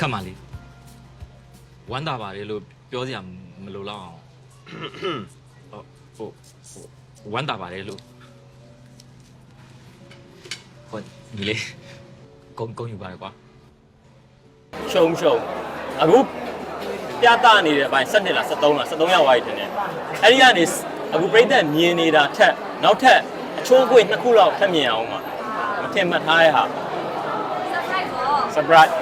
ခတ်မလေးဝမ်းသာပါတယ်လို့ပြောစရာမလိုတော့အောင်ဟိုဟိုဝမ်းသာပါတယ်လို့ဟိုညီလေးကုန်းကုန်းယူပါတယ်ကွာရှုံရှုံအခုပြတာနေတဲ့အပိုင်း7လား73လား73ရောက်သွားပြီတင်တယ်အဲ့ဒီကနေအခုပြိသက်မြင်နေတာထက်နောက်ထပ်အချိုးအကွေ့နှစ်ခုလောက်ထပ်မြင်အောင်ပါမထင်မှတ်ထားတဲ့ဟာ surprise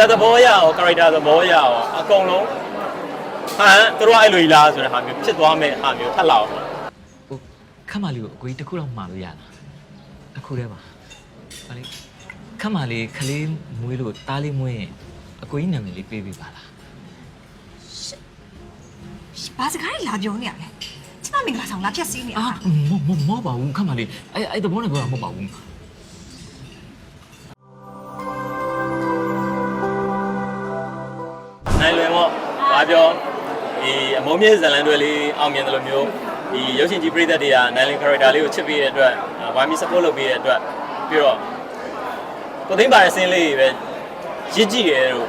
ဆက်သဘောရအောင် character သဘောရအောင်အကုန်လုံးဟမ်သူတို့ကအဲ့လိုကြီးလားဆိုတဲ့ဟာမျိုးဖြစ်သွားမဲ့ဟာမျိုးထပ်လာအောင်ဟိုခတ်မလေးကိုအကိုကြီးတစ်ခုတော့မှာလို့ရလားတစ်ခုတည်းပါဟာလေခတ်မလေးခလေးမွေးလို့တားလေးမွေးရင်အကိုကြီးနာမည်လေးပေးပေးပါလားဘာစကားကြီးလာပြောနေရလဲကျမမင်္ဂလာဆောင်လာဖြတ်စည်းနေရအာတာမမမပါဘူးခတ်မလေးအဲ့အဲ့တဘောနဲ့ပြောတာမဟုတ်ပါဘူး ဘာပြောဒီအမုံမြင့်ဇလန်တွေလေးအောင်မြင်တယ်လို့မျိုးဒီရုပ်ရှင်ကြီးပရိသတ်တွေကနိုင်လင် character လေးကိုချစ်ပေးတဲ့အတွက်ဝိုင်းပြီး support လုပ်ပေးတဲ့အတွက်ပြီးတော့ကိုသိန်းပါတဲ့စင်းလေးတွေပဲရစ်ကြည့်ရဲတို့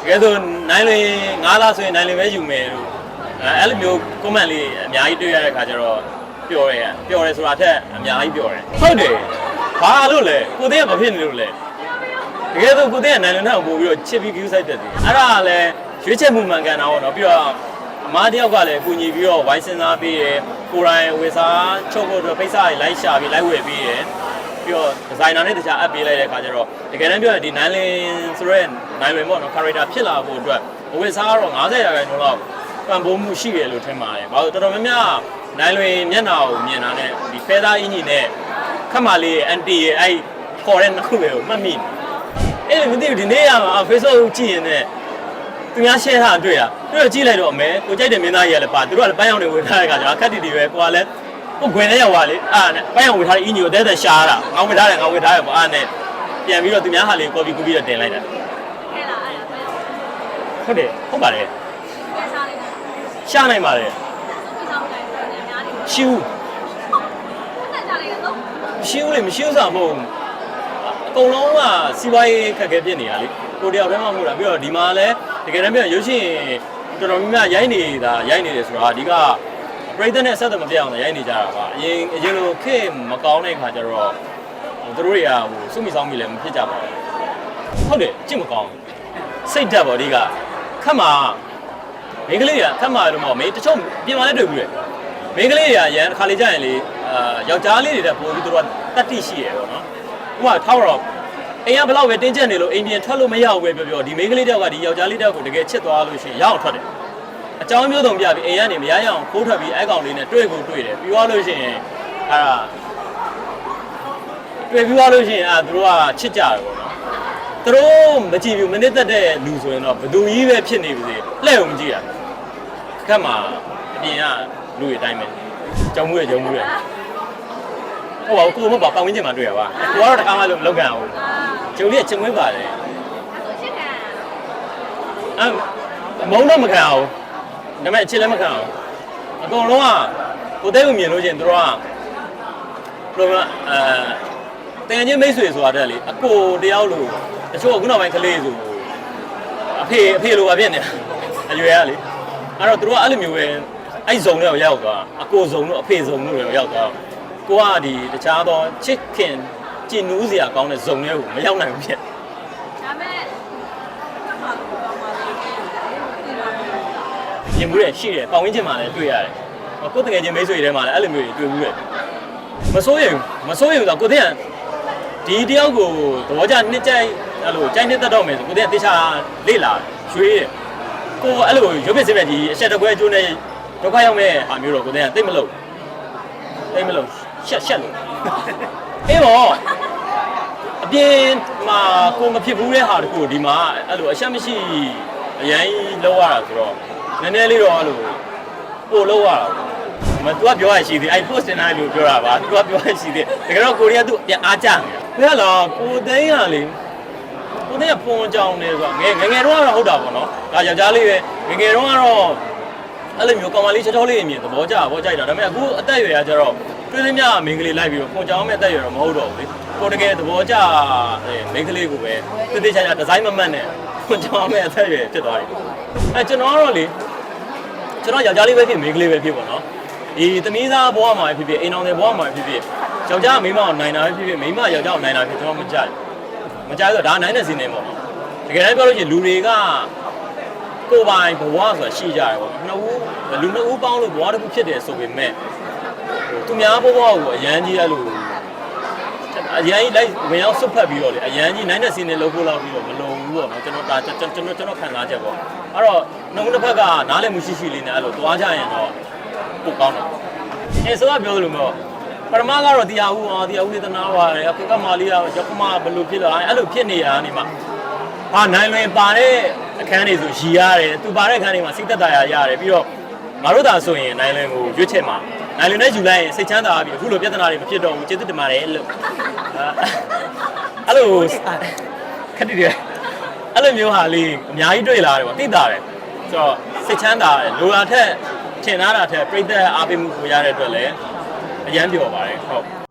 တကယ်ဆိုနိုင်လင်9လဆိုရင်နိုင်လင်ပဲယူမယ်တို့အဲအဲ့လိုမျိုး comment လေးအများကြီးတွေ့ရတဲ့ခါကျတော့ပျော်ရဲပျော်ရဲဆိုတာထက်အများကြီးပျော်တယ်ဟုတ်တယ်ဘာလို့လဲကိုသိန်းကမဖြစ်နေလို့လဲတကယ်ဆိုကိုတဲ့နိုင်လွန်ထက်ပို့ပြီးတော့ချစ်ပြီး view site တက်တယ်အဲ့ဒါကလည်း ရွေးချယ်မှုမှန်ကန်တာပေါ့နော်ပြီးတော့အမားတယောက်ကလည်းကူညီပြီးတော့ဝိုင်းစင်စားပေးတယ်ကိုယ်တိုင်ဝေစားချုပ်ဖို့အတွက်ဖိတ်စာတွေလိုက်ရှာပြီးလိုက်ဝယ်ပေးတယ်ပြီးတော့ဒီဇိုင်နာနဲ့တခြားအပ်ပေးလိုက်တဲ့အခါကျတော့တကယ်တမ်းပြောရင်ဒီနိုင်လင်ဆိုရဲနိုင်လွင်ပေါ့နော် character ဖြစ်လာဖို့အတွက်အဝေစားကတော့90ရာခိုင်နှုန်းလောက်ပံ့ပိုးမှုရှိတယ်လို့ထင်ပါတယ်ဘာလို့တော်တော်များများနိုင်လွင်မျက်နှာကိုမြင်တာနဲ့ဒီဖဲသားအင်ကြီးနဲ့ခက်မလေးရဲ့ anti ရဲ့အဲ့ခေါ်တဲ့နှစ်ခုပဲကိုမှတ်မိတယ်အဲ့လိုမသိဘူးဒီနေ့ရမှာ Facebook ကြည့်ရင်လည်း သူများ share ထားတွေ့တာတွေ့တော့ကြည့်လိုက်တော့အမဲကိုကြိုက်တဲ့မင်းသားကြီးကလည်းပါသူတို့ကလည်းပန်းရောင်တွေဝင်ထားတဲ့ခါကျတော့အခက်တီတီပဲကိုကလည်းကိုခွင်ထဲရောက်သွားလေအာနဲ့ပန်းရောင်ဝင်ထားတဲ့အင်ဂျီကိုတဲတဲရှားတာငေါဝင်ထားတယ်ငေါဝင်ထားတယ်ပေါ့အာနဲ့ပြန်ပြီးတော့သူများဟာလေး copy ကူပြီးတော့တင်လိုက်တာဟုတ်တယ်ဟုတ်ပါတယ်ရှားနိုင်ပါတယ်ရှိဦးရှိဦးလေမရှိဦးစားမဟုတ်ဘူး အကုန်လုံးကစီးပွားရေးခက်ခဲဖြစ်နေတာလေကိုတယောက်တည်းမှမဟုတ်တာပြီးတော့ဒီမှာလည်းတကယ်တမ်းပြောရင်ရုပ်ရှင်တော်တော်များများရိုက်နေတာရိုက်နေတယ်ဆိုတာအဓိကပရိသတ်နဲ့ဆက်သွယ်မပြတ်အောင်ရိုက်နေကြတာပါအရင်အရင်လိုခေတ်မကောင်းတဲ့ခါကျတော့ဟိုသူတို့တွေကဟိုစုမိဆောင်မိလည်းမဖြစ်ကြပါဘူးဟုတ်တယ်ကြည့်မကောင်းစိတ်ဓာတ်ပေါ့အဓိကခက်မှာမိန်းကလေးတွေကခက်မှာတော့မဟုတ်မေးတချို့ပြင်မာလည်းတွေ့ဘူးလေမိန်းကလေးတွေကရန်တစ်ခါလေကြာရင်လေအာယောက်ျားလေးတွေတက်ပို့ပြီးသူတို့ကတတ်တိရှိရပေါ့နော် ဟိုကထောက်တော့အိမ်ကဘယ်လောက်ပဲတင်းကျပ်နေလို့အိမ်ပြင်ထွက်လို့မရဘူးပဲပြောပြောဒီမိန်းကလေးတယောက်ကဒီယောက်ျားလေးတယောက်ကိုတကယ်ချစ်သွားလို့ရှိရင်ရအောင်ထွက်တယ်အကြောင်းမျိုးစုံပြပြီးအိမ်ကနေမရရအောင်ခိုးထွက်ပြီးအဲကောင်လေးနဲ့တွေ့ကိုတွေ့တယ်ပြီးသွားလို့ရှိရင်အဲ့ဒါတွေ့ပြီးသွားလို့ရှိရင်အဲ့ဒါသူတို့ကချစ်ကြတယ်ပေါ့နော်သူတို့မကြည့်ဘူးမနစ်သက်တဲ့လူဆိုရင်တော့ဘသူကြီးပဲဖြစ်နေပါစေလှည့်အောင်မကြည့်ရခက်မှာအပြင်ကလူတွေအတိုင်းပဲကြောင်မှုရကြောင်မှုရ ဟုတ်ပါဘူးကိုမပါပတ်ဝန်းကျင်မှာတွေ့ရပါကိုကတော့တခါမှလောက်ကန်အောင်ကျုံလေးကချင်းဝင်းပါတယ်အမ်မုံတော့မခံအောင်ဒါပေမဲ့အချစ်လည်းမခံအောင်အကုန်လုံးကကိုတဲကိုမြင်လို့ချင်းတို့ကဘယ်လိုလဲအဲတန်ချင်းမိတ်ဆွေဆိုတာတက်လေအကိုတယောက်လို့တချို့ကခုနောက်ပိုင်းကလေးဆိုအဖေအဖေလိုပါဖြစ်နေတာအရွယ်ကလေအဲ့တော့တို့ကအဲ့လိုမျိုးပဲအဲ့ဇုံတွေရောက်သွားအကိုဇုံတို့အဖေဇုံတို့ရောက်သွား ကိုကဒီတခြားသောချစ်ခင်ကျင်နူးစရာကောင်းတဲ့ဇုံတွေကိုမရောက်နိုင်ဘူးဖြစ်ရင်မှုရဲ့ရှိတယ်ပတ်ဝန်းကျင်မှာလည်းတွေ့ရတယ်ဟောကိုယ်တကယ်ချင်းမိတ်ဆွေတွေထဲမှာလည်းအဲ့လိုမျိုးတွေတွေ့ဘူးလေမစိုးရင်မစိုးရင်ဆိုတော့ကိုတဲ့ကဒီတယောက်ကိုသဘောကျနှစ်ကြိုက်အဲ့လိုကြိုက်နှစ်သက်တော့မယ်ဆိုကိုတဲ့ကတေချာလေ့လာရွှေတယ်ကိုအဲ့လိုရုပ်ဖြစ်စေမဲ့ဒီအဆက်တကွဲအကျိုးနဲ့ဒုက္ခရောက်မဲ့ဟာမျိုးတော့ကိုတဲ့ကသိမလို့တိတ်မလို့ ရှက်ရှက်လို့အေးပေါ့အပြင်မှာကိုမဖြစ်ဘူးတဲ့ဟာတခုဒီမှာအဲ့လိုအရှက်မရှိအရင်လောက်ရတာဆိုတော့နည်းနည်းလေးတော့အဲ့လိုပို့လောက်ရတာမသူကပြောရရှိသေးအဲ့ post တင်လိုက်လို့ပြောတာပါသူကပြောရရှိသေးတကယ်တော့ကိုရီးယားသူပြန်အားကြနေတာဘယ်လားကိုသိန်းဟာလေကိုသိန်းကပွန်ကြောင်နေဆိုတော့ငယ်ငယ်ငယ်တော့ကတော့ဟုတ်တာပေါ့နော်ဒါယောက်ျားလေးပဲငယ်ငယ်တော့ကတော့အဲ့လိုမျိုးကောင်မလေးချောချောလေးတွေမြင်သဘောကျသဘောကျတာဒါပေမဲ့အခုအသက်အရွယ်ကကျတော့ တွင်းသမျှမင်္ဂလေးလိုက်ပြီးတော့ခွန်ကြောင်းမဲ့တက်ရတော့မဟုတ်တော့ဘူးလေကိုတကယ်သဘောကျအဲမင်္ဂလေးကိုပဲတိတိကျကျဒီဇိုင်းမမှတ်နဲ့ခွန်ကြောင်းမဲ့အသက်ရဖြစ်သွားတယ်အဲကျွန်တော်ကတော့လေကျွန်တော်ယောက်ျားလေးပဲဖြစ်မိန်းကလေးပဲဖြစ်ပေါ့နော်ဒီသမီးသားဘဝမှာဖြစ်ဖြစ်အိမ်အောင်တဲ့ဘဝမှာဖြစ်ဖြစ်ယောက်ျားမိန်းမကိုနိုင်တာပဲဖြစ်ဖြစ်မိန်းမယောက်ျားကိုနိုင်တာဖြစ်ကျွန်တော်မကြိုက်ဘူးမကြိုက်ဆိုတော့ဒါနိုင်တဲ့စီနေပေါ့နော်တကယ်တမ်းပြောလို့ရှိရင်လူတွေကကိုယ်ပိုင်ဘဝဆိုတာရှိကြတယ်ပေါ့နှစ်ဦးလူနှစ်ဦးပေါင်းလို့ဘဝတစ်ခုဖြစ်တယ်ဆိုပေမဲ့ဟို သူများဘဝကိုအရန်ကြီးအဲ့လိုအရန်ကြီးလိုက်ဝင်ရောက်ဆွတ်ဖက်ပြီးတော့လေအရန်ကြီးနိုင်တဲ့စီးနေလို့ပို့လောက်ပြီးတော့မလုံဘူးပေါ့နော်ကျွန်တော်ဒါကျွန်တော်ကျွန်တော်ကျွန်တော်ခံစားချက်ပေါ့အဲ့တော့နှစ်ဦးတစ်ဖက်ကနားလည်မှုရှိရှိလေးနဲ့အဲ့လိုသွားကြရင်တော့ပိုကောင်းတယ်အဲဆိုတော့ပြောလို့မျိုးပရမကတော့တရားဦးအောင်တရားဦးလေးတနာပါတယ်အခုကမာလေးကရောက်ခမဘယ်လိုဖြစ်လာအဲ့လိုဖြစ်နေတာနေမှာဟာနိုင်လွင်ပါတဲ့အခန်းတွေဆိုရီရတယ်သူပါတဲ့အခန်းတွေမှာစိတ်သက်သာရရတယ်ပြီးတော့ငါတို့သာဆိုရင်နိုင်လွင်ကိုရွေးချယ်မှာ နိုင်လွင်နဲ့ယူလိုက်ရင်စိတ်ချမ်းသာပြီးအခုလိုပြဿနာတွေမဖြစ်တော့ဘူးကျေးဇူးတင်ပါတယ်လို့အဲ့လိုခက်တည်တယ်အဲ့လိုမျိုးဟာလေးအများကြီးတွေ့လာတယ်ပေါ့သိတာတယ်ဆိုတော့စိတ်ချမ်းသာတယ်လိုတာထက်ထင်သားတာထက်ပြိသက်အားပေးမှုကိုရတဲ့အတွက်လည်းအရန်ပြောပါတယ်ဟုတ်